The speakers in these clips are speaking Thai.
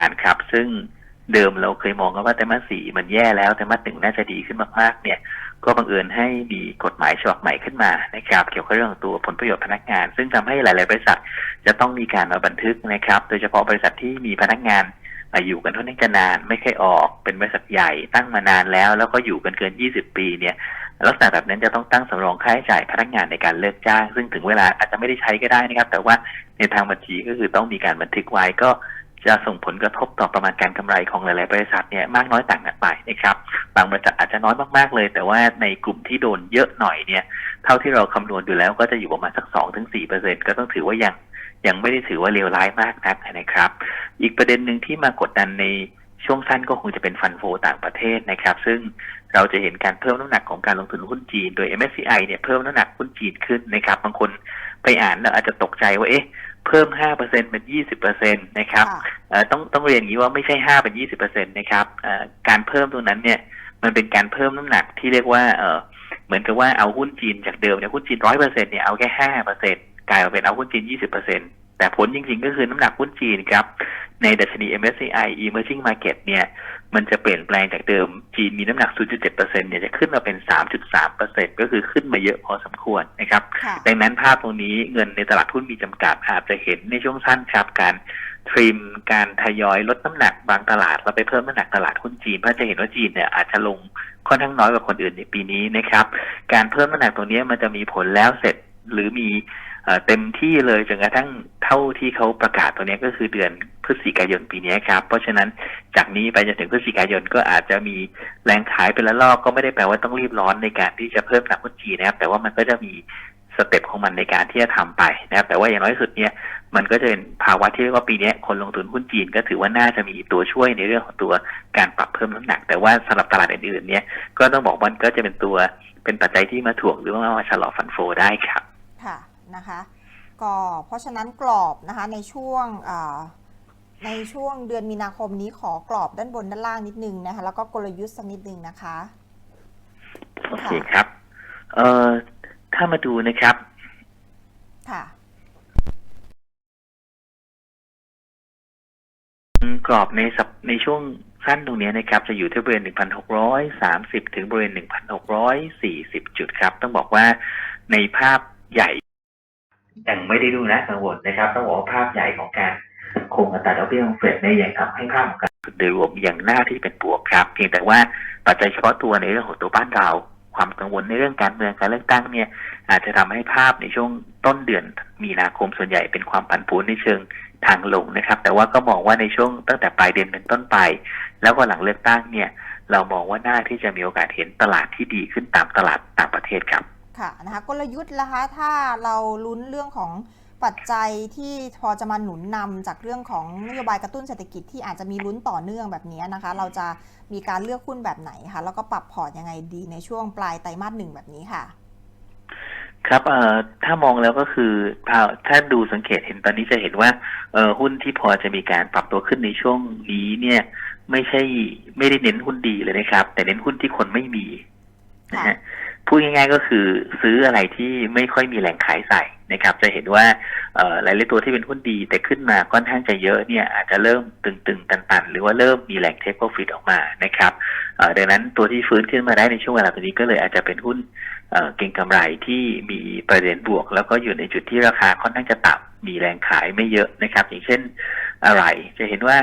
การครับ ซึ่งเดิมเราเคยมองกันว่าไตรมาสสี่มันแย่แล้วไตรมาสหนึ่งน่าจะดีขึ้นมากๆ เนี่ย ก็บังเอิญให้มีกฎหมายฉบับใหม่ขึ้นมานะครับ เกี่ยวกับเรื่องตัวผลประโยชน์พนักงาน ซึ่งทำให้หลาย ๆ บริษัทจะต้องมีการมาบันทึกนะครับ โดยเฉพาะบริษัทที่มีพนักงานอะอยู่กันค่อนข้างจะนานไม่เคยออกเป็นบริษัทใหญ่ตั้งมานานแล้ว แล้วก็อยู่กันเกิน 20 ปีเนี่ยลักษณะแบบนั้นจะต้องตั้งสำรองค่าใช้จ่ายพนักงานในการเลิกจ้าง ซึ่งถึงเวลาอาจจะไม่ได้ใช้ก็ได้นะครับ แต่ว่าในทางบัญชีก็คือต้องมีการบันทึกไว้ก็ จะส่งผลกระทบต่อประมาณการกำไรของหลายๆบริษัทเนี่ยมากน้อยต่างกันไปนะครับ บางบริษัทอาจจะน้อยมากๆเลย แต่ว่าในกลุ่มที่โดนเยอะหน่อยเนี่ย เท่าที่เราคำนวณดูแล้วก็จะอยู่ประมาณสักสองถึงสี่เปอร์เซ็นก็ต้องถือว่ายังยังไม่ได้ถือว่าเลวร้ายมากนักนะครับ อีกประเด็นหนึ่งที่มากดดันในช่วงสั้นก็คงจะเป็นฟันโฟต่างประเทศนะครับ ซึ่งเราจะเห็นการเพิ่มน้ำหนักของการลงทุนหุ้นจีน โดย MSCI เนี่ยเพิ่มน้ำหนักหุ้นจีนขึ้นนะครับ บางคนไปอ่านแล้วอาจจะตกใจว่าเอ๊ะ เพิ่ม 5%เป็น 20%นะครับค่ะเอ่อต้องต้องเรียนอย่างนี้ว่าไม่ใช่ห้าเป็นยี่สิบเปอร์เซ็นตนะครับเอ่อการเพิ่มตรงนั้นเนี่ยมันเป็นการเพิ่มน้ำหนักที่เรียกว่าเออเหมือนกับว่าเอาหุ้นจีนจากเดิมเนี่ยหุ้นจีนร้อยเปอร์เซ็นเนี่ยเอาแค่ห้าเปอร์เซ็นกลายมาเป็นเอาหุ้นจีนยี่สิบเปอร์เซ็น แต่ผลจริงๆ ก็คือน้ำหนักหุ้นจีนครับ ในดัชนี MSCI Emerging Market เนี่ย มันจะเปลี่ยนแปลงจากเดิมจีนมีน้ำหนัก 0.7%เนี่ยจะขึ้นมาเป็น 3.3%ก็คือขึ้นมาเยอะพอสมควรนะครับค่ะดังนั้นภาพตรงนี้เงินในตลาดหุ้นมีจำกัดอาจจะเห็นในช่วงสั้นครับการทริมการทยอยลดน้ำหนักบางตลาด แล้วไปเพิ่มน้ำหนักตลาดหุ้นจีนเพราะจะเห็นว่าจีนเนี่ยอาจจะลงค่อนข้างน้อยกว่าคนอื่นในปีนี้นะครับ การเพิ่มน้ำหนักตรงนี้มันจะมีผลแล้วเสร็จหรือมี เต็มที่เลยจนกระทั่งเท่าที่เขาประกาศตัวนี้ก็คือเดือนพฤศจิกายนปีนี้ครับ เพราะฉะนั้นจากนี้ไปจนถึงพฤศจิกายนก็อาจจะมีแรงขายเป็นละลอกก็ไม่ได้แปลว่าต้องรีบร้อนในการที่จะเพิ่มหนักหุ้นจีนนะครับ แต่ว่ามันก็จะมีสเต็ปของมันในการที่จะทำไปนะครับแต่ว่าอย่างน้อยสุดเนี่ยมันก็จะเป็นภาวะที่เรียกว่าปีนี้คนลงทุนหุ้นจีนก็ถือว่าน่าจะมีตัวช่วยในเรื่องของตัวการปรับเพิ่มน้ำหนัก แต่ว่าสำหรับตลาดอื่นๆเนี่ยก็ต้องบอกมันก็จะเป็นตัวเป็นปัจจัยที่มาถ่วงหรือว่ามาชะลอฟันโฟได้ครับ นะคะ ก็เพราะฉะนั้นกรอบนะคะในช่วงอ่าในช่วงเดือนมีนาคมนี้ขอกรอบด้านบนด้านล่างนิดนึงนะคะ แล้วก็กลยุทธ์สักนิดนึงนะคะ โอเคครับ เอ่อถ้ามาดูนะครับ ค่ะ กรอบในสัปในช่วงสั้นตรงนี้นะครับ จะอยู่ที่บริเวณ 1,630 ถึงบริเวณ 1,640 จุดครับ ต้องบอกว่าในภาพใหญ่ ยังไม่ได้ดูนะกังวลนะครับต้องบอกว่าภาพใหญ่ของการคงอัตราดอกเบี้ยของเฟดเนี่ยยังทำให้ภาพของการโดยรวมอยังหน้าที่เป็นบวกครับเพียงแต่ว่าปัจจัยเฉพาะตัวในเรื่องของตัวบ้านเรา ความกังวลในเรื่องการเมืองการเลือกตั้งเนี่ยอาจจะทำให้ภาพในช่วงต้นเดือนมีนาคมส่วนใหญ่เป็นความผันผวนในเชิงทางลงนะครับ แต่ว่าก็มองว่าในช่วงตั้งแต่ปลายเดือนเป็นต้นไป แล้วก็หลังเลือกตั้งเนี่ย เรามองว่าน่าที่จะมีโอกาสเห็นตลาดที่ดีขึ้นตามตลาดต่างประเทศครับ ค่ะนะคะกลยุทธ์นะคะถ้าเราลุ้นเรื่องของปัจจัยที่พอจะมาหนุนนำจากเรื่องของนโยบายกระตุ้นเศรษฐกิจที่อาจจะมีลุ้นต่อเนื่องแบบนี้นะคะ เราจะมีการเลือกหุ้นแบบไหนคะแล้วก็ปรับพอร์ตยังไงดีในช่วงปลายไตรมาสหนึ่งแบบนี้ค่ะ ครับเอ่อถ้ามองแล้วก็คือถ้าถ้าดูสังเกตเห็นตอนนี้จะเห็นว่าเอ่อหุ้นที่พอจะมีการปรับตัวขึ้นในช่วงนี้เนี่ย ไม่ใช่ไม่ได้เน้นหุ้นดีเลยนะครับ แต่เน้นหุ้นที่คนไม่มีนะฮะ พูดง่ายๆก็คือซื้ออะไรที่ไม่ค่อยมีแหล่งขายใส่นะครับ จะเห็นว่าหลายๆตัวที่เป็นหุ้นดี แต่ขึ้นมาค่อนข้างจะเยอะเนี่ยอาจจะเริ่มตึงๆ ตันๆ หรือว่าเริ่มมีแหล่งเทคโปรฟิตออกมานะครับดังนั้นตัวที่ฟื้นขึ้นมาได้ในช่วงเวลาตรงนี้ก็เลยอาจจะเป็นหุ้นเก่งกำไรที่มีประเด็นบวก แล้วก็อยู่ในจุดที่ราคาค่อนข้างจะต่ำมีแรงขายไม่เยอะนะครับ อย่างเช่นอะไรจะเห็นว่า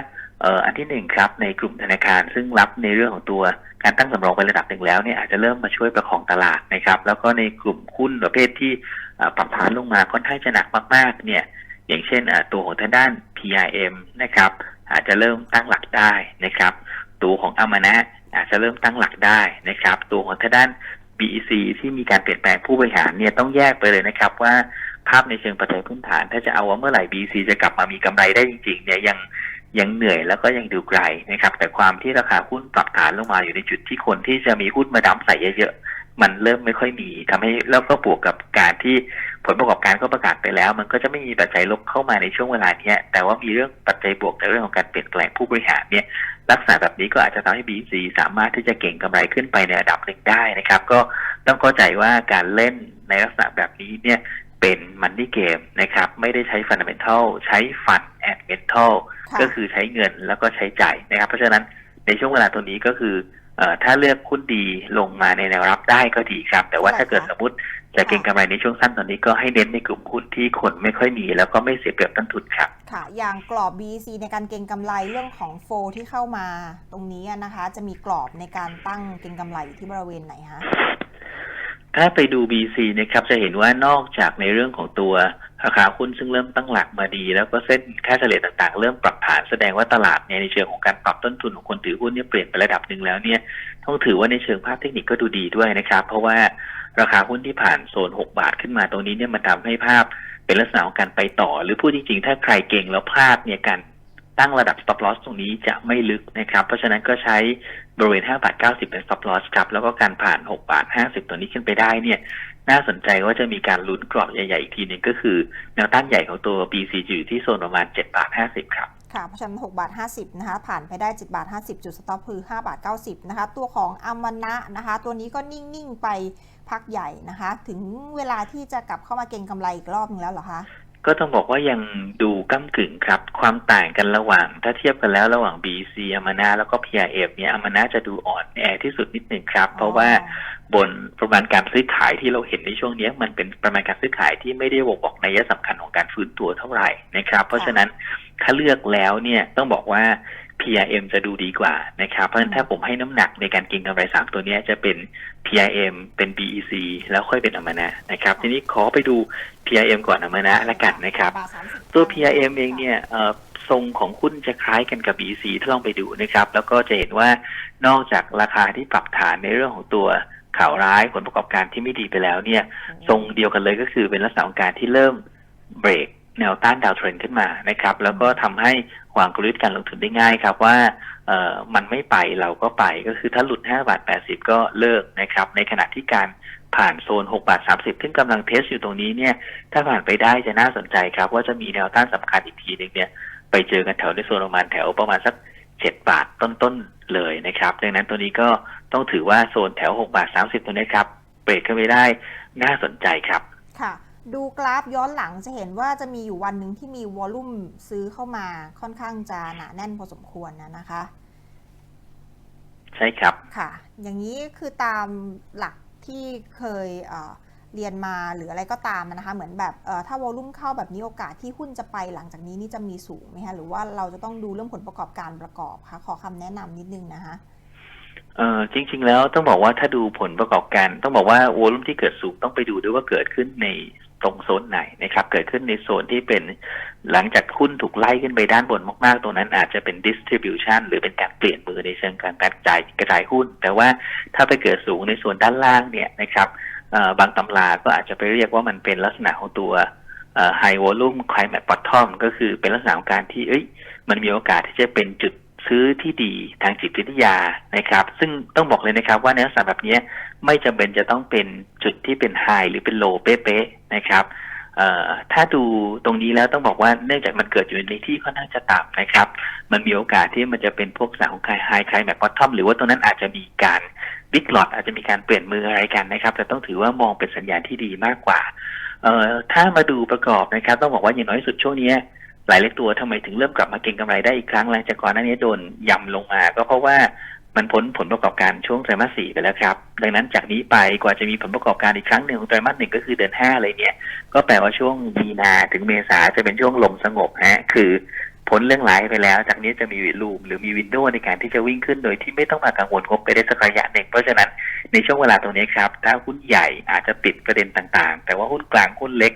อ่ออันที่หนึ่งครับในกลุ่มธนาคาร ซึ่งรับในเรื่องของตัวการตั้งสำรองไประดับหนึ่งแล้วเนี่ยอาจจะเริ่มมาช่วยประคองตลาดนะครับ แล้วก็ในกลุ่มหุ้นประเภทที่ปรับฐานลงมาค่อนข้างจะหนักมากๆ เนี่ยอย่างเช่นตัวของทางด้าน PRM นะครับ อาจจะเริ่มตั้งหลักได้นะครับ ตัวของอามานะอาจจะเริ่มตั้งหลักได้นะครับ ตัวของทางด้าน BEC ที่มีการเปลี่ยนแปลงผู้บริหารเนี่ยต้องแยกไปเลยนะครับว่าภาพในเชิงปัจจัยพื้นฐาน ถ้าจะเอาว่าเมื่อไหร่ BEC จะกลับมามีกำไรได้จริงๆเนี่ยยัง ยังเหนื่อยแล้วก็ยังดูไกลนะครับ แต่ความที่ราคาหุ้นปรับฐานลงมาอยู่ในจุดที่คนที่จะมีหุ้นมาดำใส่เยอะๆมันเริ่มไม่ค่อยมีทำให้แล้วก็บวกกับการที่ผลประกอบการก็ประกาศไปแล้ว มันก็จะไม่มีปัจจัยลบเข้ามาในช่วงเวลาเนี้ย แต่ว่ามีเรื่องปัจจัยบวกในเรื่องของการเปลี่ยนแปลงผู้บริหารเนี่ยลักษณะแบบนี้ก็อาจจะทำให้ BC สามารถที่จะเก่งกำไรขึ้นไปในระดับหนึ่งได้นะครับ ก็ต้องเข้าใจว่าการเล่นในลักษณะแบบนี้เนี่ย เป็นมันนี่เกมนะครับ ไม่ได้ใช้ฟัน d a เมนทัลใช้ฟันแอนด์เมนทัลค่ะก็คือใช้เงินแล้วก็ใช้จ่ายนะครับ เพราะฉะนั้นในช่วงเวลาตัวนี้ก็คือเอ่อถ้าเลือกหุ้นดีลงมาในแนวรับได้ก็ดีครับ แต่ว่าถ้าเกิดสมมติจะเก็งกำไรในช่วงสั้นตอนนี้ก็ให้เน้นในกลุ่มหุ้นที่คนไม่ค่อยมี แล้วก็ไม่เสียเปรียบต้นทุนครับ ค่ะ อย่างกรอบ BC ในการเก็งกำไรเรื่องของโฟที่เข้ามาตรงนี้นะคะ จะมีกรอบในการตั้งเก็งกำไรอยู่ที่บริเวณไหนคะ ถ้าไปดู BC นะครับจะเห็นว่านอกจากในเรื่องของตัวราคาหุ้นซึ่งเริ่มตั้งหลักมาดี แล้วก็เส้นค่าเฉลี่ยต่างๆ เริ่มปรับฐานแสดงว่าตลาดเนี่ยในเชิงของการปรับต้นทุนของคนถือหุ้นเนี่ยเปลี่ยนไประดับหนึ่งแล้วเนี่ยต้องถือว่าในเชิงภาพเทคนิคก็ดูดีด้วยนะครับ เพราะว่าราคาหุ้นที่ผ่านโซน 6 บาทขึ้นมาตรงนี้เนี่ยมันทำให้ภาพเป็นลักษณะของการไปต่อ หรือพูดจริงๆถ้าใครเก่งแล้วพลาดเนี่ยการ ตั้งระดับ stop loss ตรงนี้จะไม่ลึกนะครับ เพราะฉะนั้นก็ใช้บริเวณ 5 บาท 90 เป็น stop loss ครับ แล้วก็การผ่าน 6 บาท 50 ตัวนี้ขึ้นไปได้เนี่ย น่าสนใจว่าจะมีการลุ้นกรอบใหญ่ ๆ อีกทีนึงก็คือ แนวต้านใหญ่ของตัว BC จอยู่ที่โซนประมาณ 7 บาท 50 ครับ ค่ะ เพราะฉะนั้น 6 บาท 50 นะคะ ผ่านไปได้ 7 บาท 50 จุดสต็อปคือ 5 บาท 90 นะคะ ตัวของอมนะนะคะ ตัวนี้ก็นิ่ง ๆ ไปพักใหญ่นะคะ ถึงเวลาที่จะกลับเข้ามาเก็งกำไรอีกรอบนึงแล้วเหรอคะ ก็ต้องบอกว่ายังดูก้ากึ่งครับ ความต่างกันระหว่างถ้าเทียบกันแล้วระหว่าง BC อมานาแล้วก็ PRF เนี่ยอมานาจะดูอ่อนแอที่สุดนิดหนึ่งครับ เพราะว่าบนประมาณการซื้อขายที่เราเห็นในช่วงนี้มันเป็นประมาณการซื้อขายที่ไม่ได้บ่งบอกนัยสำคัญของการฟื้นตัวเท่าไหร่นะครับ เพราะฉะนั้นถ้าเลือกแล้วเนี่ยต้องบอกว่า PRM จะดูดีกว่านะครับ เพราะฉะนั้นถ้าผมให้น้ำหนักในการเกินกำไรสามตัวเนี้ยจะเป็น PRM เป็น BEC แล้วค่อยเป็นอมานะนะครับ ทีนี้ขอไปดู PRM ก่อนอมานะละกันนะครับบาท30ตัว PRM เองเนี่ยเอ่อทรงของหุ้นจะคล้ายกันกับ BC ถ้าลองไปดูนะครับ แล้วก็จะเห็นว่านอกจากราคาที่ปรับฐานในเรื่องของตัวข่าวร้ายผลประกอบการที่ไม่ดีไปแล้วเนี่ย ทรงเดียวกันเลยก็คือเป็นลักษณะของการที่เริ่มเบรก แนวต้านดาวเทรนขึ้นมานะครับ แล้วก็ทำให้วางกลยุทธ์การลงทุนได้ง่ายครับว่าเอ่อมันไม่ไปเราก็ไปก็คือถ้าหลุด5บาท80 ก็เลิกนะครับ ในขณะที่การผ่านโซน6บาท30 ซึ่งกำลังเทสอยู่ตรงนี้เนี่ย ถ้าผ่านไปได้จะน่าสนใจครับ ว่าจะมีแนวต้านสำคัญอีกทีหนึ่งเนี่ย ไปเจอกันแถวในโซนประมาณแถวประมาณสัก 7 บาทต้นๆเลยนะครับ ดังนั้นตัวนี้ก็ต้องถือว่าโซนแถว6บาท30 ตัวนี้ครับเบรกขึ้นไปได้น่าสนใจครับ ค่ะ ดูกราฟย้อนหลังจะเห็นว่าจะมีอยู่วันหนึ่งที่มีวอลลุ่มซื้อเข้ามาค่อนข้างจะหนาแน่นพอสมควรนะนะคะ ใช่ครับค่ะ อย่างนี้คือตามหลักที่เคยเอ่อเรียนมาหรืออะไรก็ตามนะคะ เหมือนแบบเอ่อถ้าวอลลุ่มเข้าแบบนี้โอกาสที่หุ้นจะไปหลังจากนี้นี่จะมีสูงไหมคะหรือว่าเราจะต้องดูเรื่องผลประกอบการประกอบคะขอคำแนะนำนิดนึงนะคะเออจริง ๆ แล้วต้องบอกว่าถ้าดูผลประกอบการ ต้องบอกว่าวอลุ่มที่เกิดสูงต้องไปดูด้วยว่าเกิดขึ้นใน ตรงโซนไหนนะครับ เกิดขึ้นในโซนที่เป็นหลังจากหุ้นถูกไล่ขึ้นไปด้านบนมากๆ ตรงนั้นอาจจะเป็น distribution หรือเป็นการเปลี่ยนมือในเชิงการกระจายกระจายหุ้น แต่ว่าถ้าไปเกิดสูงในส่วนด้านล่างเนี่ยนะครับบางตำราก็อาจจะไปเรียกว่ามันเป็นลักษณะของตัว high volume climate bottom ก็คือเป็นลักษณะของการที่เอ้ยมันมีโอกาสที่จะเป็นจุด ซื้อที่ดีทางจิตวิทยานะครับ ซึ่งต้องบอกเลยนะครับ ว่าในลักษณะแบบนี้ไม่จำเป็นจะต้องเป็นจุดที่เป็นไฮหรือเป็นโลเป๊ะๆนะครับถ้าดูตรงนี้แล้วต้องบอกว่าเนื่องจากมันเกิดอยู่ในที่ค่อนข้างจะต่ำนะครับ มันมีโอกาสที่มันจะเป็นพวกสายของไฮไฮไคลแบบอทอมหรือว่าตรงนั้นอาจจะมีการบิ๊กหลอดอาจจะมีการเปลี่ยนมืออะไรกันนะครับ แต่ต้องถือว่ามองเป็นสัญญาณที่ดีมากกว่า เอ่อถ้ามาดูประกอบนะครับ ต้องบอกว่าอย่างน้อยสุดช่วงนี้ หลายเล็กตัวทำไมถึงเริ่มกลับมาเก็งกำไรได้อีกครั้งหลังจากก่อนหน้านี้โดนย่ำลงมา ก็เพราะว่ามันพ้นผลประกอบการช่วงไตรมาสสี่ไปแล้วครับ ดังนั้นจากนี้ไปกว่าจะมีผลประกอบการอีกครั้งหนึ่งของไตรมาสหนึ่งก็คือเดือนห้าเลยเนี่ย ก็แปลว่าช่วงมีนาถึงเมษาจะเป็นช่วงลมสงบฮะ คือพ้นเรื่องร้ายไปแล้ว จากนี้จะมีวิลูมหรือมีวินโดว์ในการที่จะวิ่งขึ้นโดยที่ไม่ต้องมากังวลงบไปได้สักระยะหนึ่ง เพราะฉะนั้นในช่วงเวลาตรงนี้ครับ ถ้าหุ้นใหญ่อาจจะติดประเด็นต่างๆ แต่ว่าหุ้นกลางหุ้นเล็ก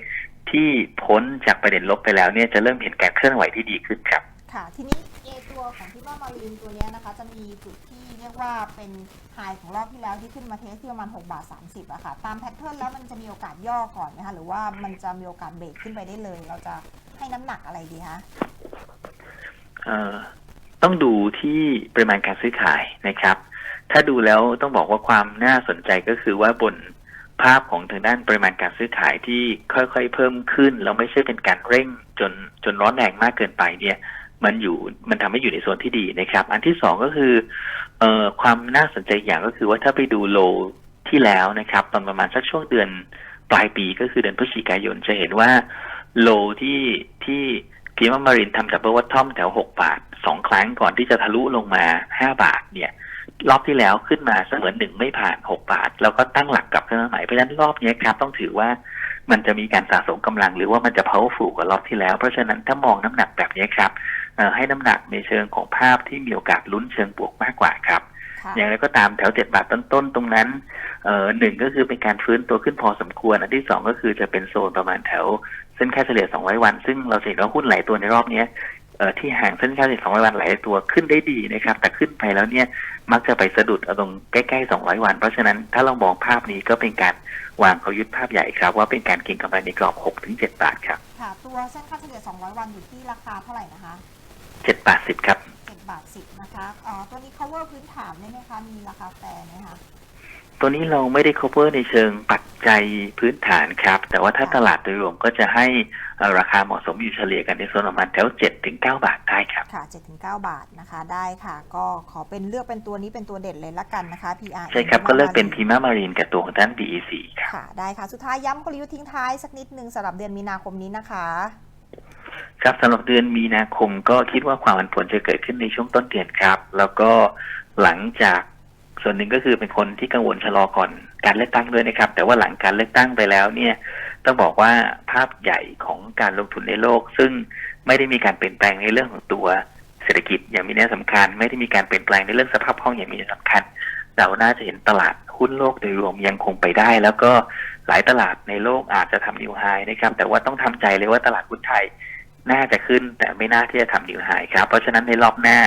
ที่พ้นจากประเด็นลบไปแล้วเนี่ยจะเริ่มเห็นการเคลื่อนไหวที่ดีขึ้นครับ ค่ะ ทีนี้เอตัวของที่ว่ามารีนตัวเนี้ยนะคะ จะมีจุดที่เรียกว่าเป็นไฮของรอบที่แล้วที่ขึ้นมาเทสที่ประมาณ6บาท30อะค่ะ ตามแพทเทิร์นแล้วมันจะมีโอกาสย่อก่อนไหมคะหรือว่ามันจะมีโอกาสเบรกขึ้นไปได้เลย เราจะให้น้ำหนักอะไรดีคะเอ่อต้องดูที่ปริมาณการซื้อขายนะครับ ถ้าดูแล้วต้องบอกว่าความน่าสนใจก็คือว่าบน ภาพของทางด้านปริมาณการซื้อขายที่ค่อยๆเพิ่มขึ้นแล้วไม่ใช่เป็นการเร่งจนจนร้อนแรงมากเกินไปเนี่ยมันอยู่มันทำให้อยู่ในโซนที่ดีนะครับ อันที่สองก็คือเอ่อความน่าสนใจอย่างก็คือว่าถ้าไปดูโลที่แล้วนะครับ ตอนประมาณสักช่วงเดือนปลายปีก็คือเดือนพฤศจิกายนจะเห็นว่าโลที่ที่พีมามารินทำดับเบิลวัตทอมแถวหกบาทสองครั้งก่อนที่จะทะลุลงมาห้าบาทเนี่ย รอบที่แล้วขึ้นมาเสมือนหนึ่งไม่ผ่านหกบาท แล้วก็ตั้งหลักกลับขึ้นมาใหม่เพราะฉะนั้นรอบนี้ครับต้องถือว่ามันจะมีการสะสมกำลังหรือว่ามันจะ powerful กว่ารอบที่แล้ว เพราะฉะนั้นถ้ามองน้ำหนักแบบนี้ครับเอ่อให้น้ำหนักในเชิงของภาพที่มีโอกาสลุ้นเชิงบวกมากกว่าครับค่ะอย่างไรก็ตามแถวเจ็ดบาทต้นๆตรงนั้นเอ่อหนึ่งก็คือเป็นการฟื้นตัวขึ้นพอสมควร อันที่สองก็คือจะเป็นโซนประมาณแถวเส้นค่าเฉลี่ย 200 วัน ซึ่งเราเห็นว่าหุ้นหลายตัวในรอบเนี้ยเอ่อ ที่ห่างเส้นค่าเฉลี่ย200วันหลายตัวขึ้นได้ดีนะครับ แต่ขึ้นไปแล้วเนี่ยมักจะไปสะดุดเอาตรงใกล้ๆ200วัน เพราะฉะนั้นถ้าเรามองภาพนี้ก็เป็นการวางเขายุทธภาพใหญ่ครับ ว่าเป็นการเก็งกำไรในกรอบ6-7บาทครับค่ะตัวเส้นค่าเฉลี่ย200วันอยู่ที่ราคาเท่าไหร่นะคะ7บาท10ครับ7บาท10นะคะอ๋อตัวนี้ cover พื้นฐานได้ไหมคะมีราคาแฟร์ไหมคะ ตัวนี้เราไม่ได้ cover ในเชิงปัจจัยพื้นฐานครับ แต่ว่าถ้าตลาดโดยรวมก็จะให้เอ่อราคาเหมาะสมอยู่เฉลี่ยกันในโซนประมาณแถว7ถึง9บาทได้ครับ ค่ะ7-9บาทนะคะได้ค่ะ ก็ขอเป็นเลือกเป็นตัวนี้เป็นตัวเด่นเลยละกันนะคะ PR ใช่ครับ ก็เลือกเป็นพีมามารีนกับตัวของด้าน BEC ครับค่ะได้ค่ะ สุดท้ายย้ำกลยุทธ์ทิ้งท้ายสักนิดนึงสำหรับเดือนมีนาคมนี้นะคะครับสำหรับเดือนมีนาคมก็คิดว่าความผันผวนจะเกิดขึ้นในช่วงต้นเดือนครับ แล้วก็หลังจาก ส่วนหนึ่งก็คือเป็นคนที่กังวลชะลอก่อนการเลือกตั้งด้วยนะครับ แต่ว่าหลังการเลือกตั้งไปแล้วเนี่ยต้องบอกว่าภาพใหญ่ของการลงทุนในโลก ซึ่งไม่ได้มีการเปลี่ยนแปลงในเรื่องของตัวเศรษฐกิจอย่างมีนัยสำคัญ ไม่ได้มีการเปลี่ยนแปลงในเรื่องสภาพคล่องอย่างมีนัยสำคัญ เราน่าจะเห็นตลาดหุ้นโลกโดยรวมยังคงไปได้ แล้วก็หลายตลาดในโลกอาจจะทำนิวไฮนะครับ แต่ว่าต้องทำใจเลยว่าตลาดหุ้นไทยน่าจะขึ้นแต่ไม่น่าที่จะทำนิวไฮครับ เพราะฉะนั้นในรอบหน้า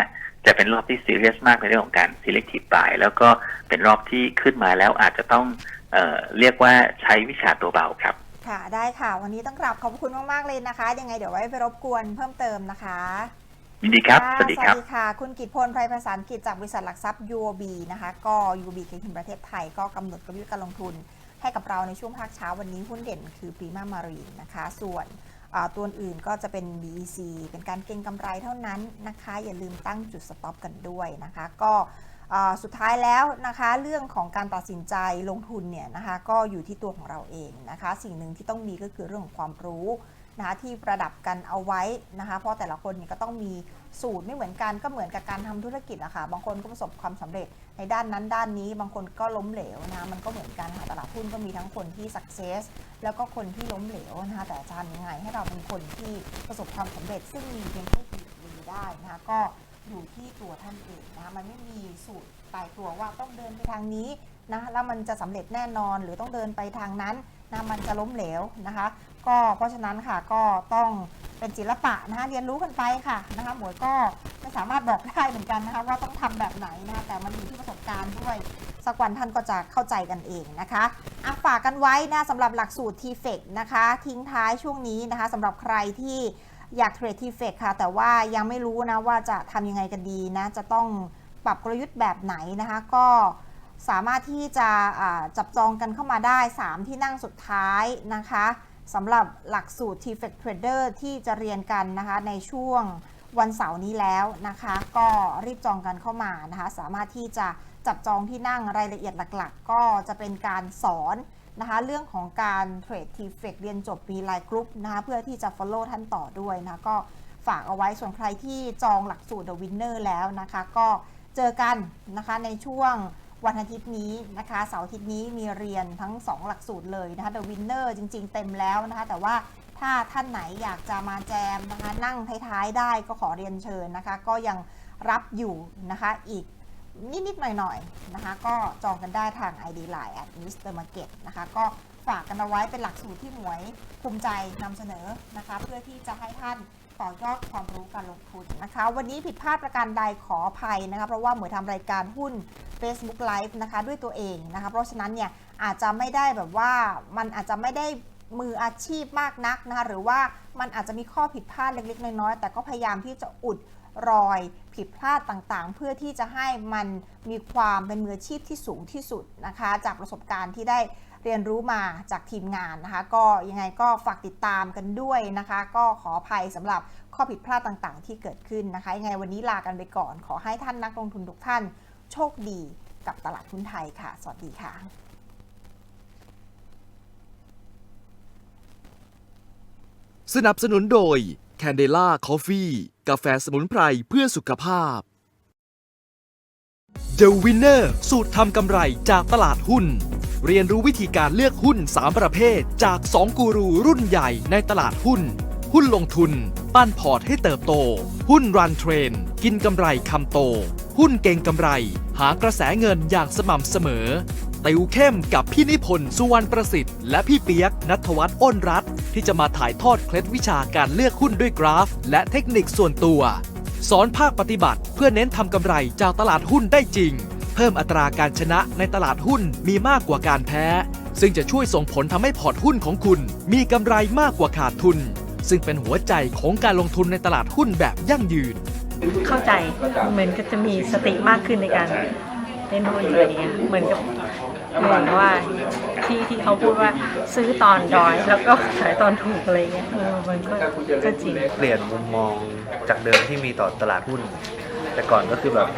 จะเป็นรอบที่ซีเรียสมากในเรื่องของการ selective buy แล้วก็เป็นรอบที่ขึ้นมาแล้วอาจจะต้องเอ่อเรียกว่าใช้วิชาตัวเบาครับ ค่ะได้ค่ะวันนี้ต้องกราบขอบคุณมาก ๆ เลยนะคะ ยังไงเดี๋ยวไว้ไปรบกวนเพิ่มเติมนะคะยินดีครับะสวัสดีครับ สวัสดีค่ะ คุณกิตพลไพรภาษาอังกฤษจากบริษัทหลักทรัพย์ UOB นะคะ ก็ UOB คือทีมประเทศไทย ก็กำหนดกลยุทธ์การลงทุน ให้กับเราในช่วงภาคเช้าวันนี้หุ้นเด่นคือพรีมามารีนนะคะ ส่วนอ่า ตัวอื่นก็จะเป็น BEC เป็นการเก็งกำไรเท่านั้นนะคะ อย่าลืมตั้งจุดสต็อปกันด้วยนะคะ ก็สุดท้ายแล้วนะคะเรื่องของการตัดสินใจลงทุนเนี่ยนะคะก็อยู่ที่ตัวของเราเองนะคะ สิ่งหนึ่งที่ต้องมีก็คือเรื่องของความรู้นะคะที่ประดับกันเอาไว้นะคะ เพราะแต่ละคนเนี่ยก็ต้องมี สูตรไม่เหมือนกันก็เหมือนกับการทำธุรกิจอะค่ะ บางคนก็ประสบความสำเร็จในด้านนั้นด้านนี้ บางคนก็ล้มเหลวนะคะมันก็เหมือนกันค่ะ ตลาดหุ้นก็มีทั้งคนที่ success แล้วก็คนที่ล้มเหลวนะคะ แต่จะทำยังไงให้เราเป็นคนที่ประสบความสำเร็จ ซึ่งมีเพียงแค่ดีดีได้นะคะ ก็อยู่ที่ตัวท่านเองนะคะ มันไม่มีสูตรตายตัวว่าต้องเดินไปทางนี้นะ แล้วมันจะสำเร็จแน่นอน หรือต้องเดินไปทางนั้นนะ มันจะล้มเหลวนะคะ ก็เพราะฉะนั้นค่ะก็ต้องเป็นศิลปะนะคะเรียนรู้กันไปค่ะนะคะหมวยก็ไม่สามารถบอกได้เหมือนกันนะคะว่าต้องทำแบบไหนนะคะแต่มันอยู่ที่ประสบการณ์ด้วยสักวันท่านก็จะเข้าใจกันเองนะคะอะฝากกันไว้นะสำหรับหลักสูตร t f e c นะคะ ทิ้งท้ายช่วงนี้นะคะสำหรับใครที่อยากเทรด t f e c ค่ะ แต่ว่ายังไม่รู้นะว่าจะทำยังไงกันดีนะ จะต้องปรับกลยุทธ์แบบไหนนะคะ ก็สามารถที่จะจับจองกันเข้ามาได้ 3 ที่นั่งสุดท้ายนะคะ สำหรับหลักสูตร t f e c Trader ที่จะเรียนกันนะคะในช่วงวันเสาร์นี้แล้วนะคะ ก็รีบจองกันเข้ามานะคะ สามารถที่จะจับจองที่นั่งรายละเอียดหลักๆ ก็จะเป็นการสอนนะคะ เรื่องของการเทรด t f e c เรียนจบมีไลน์กรุ๊ปนะคะเพื่อที่จะ follow ท่านต่อด้วยนะก็ฝากเอาไว้ส่วนใครที่จองหลักสูตร The Winner แล้วนะคะ ก็เจอกันนะคะในช่วง วันอาทิตย์นี้นะคะ เสาร์อาทิตย์นี้มีเรียนทั้ง 2 หลักสูตรเลยนะคะ The Winner จริง ๆ เต็มแล้วนะคะ แต่ว่าถ้าท่านไหนอยากจะมาแจมนะคะ นั่งท้ายๆได้ก็ขอเรียนเชิญนะคะ ก็ยังรับอยู่นะคะอีกนิดๆหน่อยๆนะคะ ก็จองกันได้ทาง ID Line at Mr. Market นะคะ ก็ฝากกันเอาไว้เป็นหลักสูตรที่หมวยภูมิใจนำเสนอนะคะ เพื่อที่จะให้ท่าน ต่อยอดความรู้การลงทุนนะคะ วันนี้ผิดพลาดประการใดขออภัยนะคะ เพราะว่าเหมวยทำรายการหุ้น Facebook Live นะคะ ด้วยตัวเองนะคะ เพราะฉะนั้นเนี่ยอาจจะไม่ได้แบบว่ามันอาจจะไม่ได้มืออาชีพมากนักนะคะ หรือว่ามันอาจจะมีข้อผิดพลาดเล็ก ๆ น้อยๆแต่ก็พยายามที่จะอุดรอยผิดพลาดต่างๆ เพื่อที่จะให้มันมีความเป็นมืออาชีพที่สูงที่สุดนะคะ จากประสบการณ์ที่ได้ เรียนรู้มาจากทีมงานนะคะ ก็ยังไงก็ฝากติดตามกันด้วยนะคะ ก็ขออภัยสำหรับข้อผิดพลาดต่างๆ ที่เกิดขึ้นนะคะ ยังไงวันนี้ลากันไปก่อน ขอให้ท่านนักลงทุนทุกท่านโชคดีกับตลาดหุ้นไทยค่ะ สวัสดีค่ะสนับสนุนโดย Candela Coffee กาแฟสมุนไพรเพื่อสุขภาพ The Winner สูตรทำกำไรจากตลาดหุ้น เรียนรู้วิธีการเลือกหุ้น 3 ประเภท จาก 2 กูรูรุ่นใหญ่ในตลาดหุ้น หุ้นลงทุน ปั้นพอร์ตให้เติบโต หุ้นรันเทรน กินกำไรคำโต หุ้นเก่งกำไร หากระแสเงินอย่างสม่ำเสมอ ติวเข้มกับพี่นิพนธ์สุวรรณประสิทธิ์ และพี่เปียกนัทวัฒน์อ้นรัตที่จะมาถ่ายทอดเคล็ดวิชาการเลือกหุ้นด้วยกราฟ และเทคนิคส่วนตัว สอนภาคปฏิบัติเพื่อเน้นทำกำไรจากตลาดหุ้นได้จริง พิ่มอัตราการชนะในตลาดหุ้นมีมากกว่าการแพ้ ซึ่งจะช่วยส่งผลทำให้พอร์ตหุ้นของคุณ มีกำไรมากกว่าขาดทุน ซึ่งเป็นหัวใจของการลงทุนในตลาดหุ้นแบบยั่งยืน เข้าใจเหมือนก็จะมีสติมากขึ้นในการเล่นหุ้นอะไรเงี้ยเหมือนกับเหมือนว่าที่ที่เขาพูดว่าซื้อตอนดอยแล้วก็ขายตอนถูกอะไรเงี้ยเออมันก็ก็จริง เปลี่ยนมุมมองจากเดิมที่มีต่อตลาดหุ้น แต่ก่อนก็คือแบบ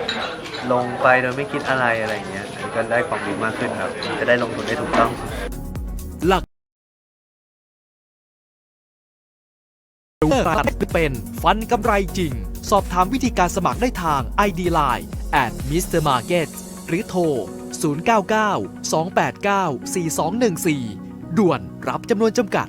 ลงไปโดยไม่คิดอะไรอะไรเงี้ยอันนี้ก็ได้ความรู้มากขึ้นครับ จะได้ลงทุนได้ถูกต้อง หลักเป็นฟันกำไรจริง สอบถามวิธีการสมัครได้ทาง ID Line at Mr. Market หรือโทร 099 289 4214 ด่วนรับจำนวนจำกัด